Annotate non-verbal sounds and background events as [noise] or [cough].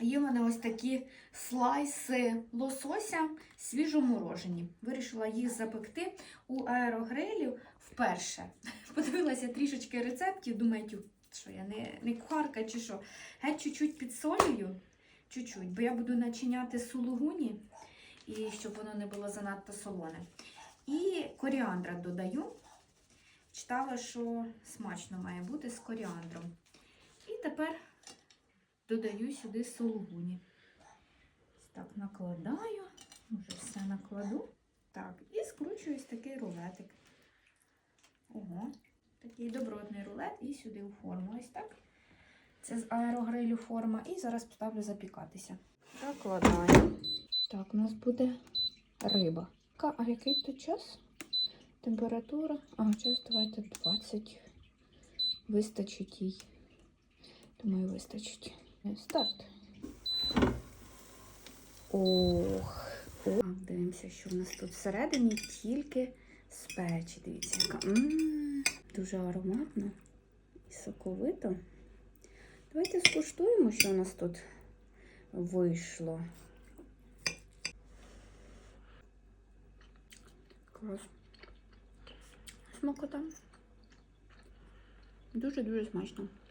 Є в мене ось такі слайси лосося свіжоморожені. Вирішила їх запекти у аерогрилі вперше. [laughs] Подивилася трішечки рецептів, думаю, що я не, не кухарка чи що. Геть чуть-чуть підсолюю, чуть-чуть, бо я буду начиняти сулугуні, і щоб воно не було занадто солоне. І коріандра додаю. Читала, що смачно має бути з коріандром. І тепер додаю сюди сулугуні. Так накладаю, вже все накладу. Так, і скручую ось такий рулетик. Ого, такий добротний рулет і сюди у форму. Ось так. Це з аерогрилю форма. І зараз поставлю запікатися. Накладаю. Так, у нас буде риба. А який тут час? Температура. А, час давайте 20. Вистачить їй. Думаю, вистачить. Старт. Ох. Ох. Дивимося, що в нас тут всередині тільки з печі. Дивіться, яка М, дуже ароматно і соковито. Давайте скуштуємо, що у нас тут вийшло. Клас. Смакота. Дуже-дуже смачно.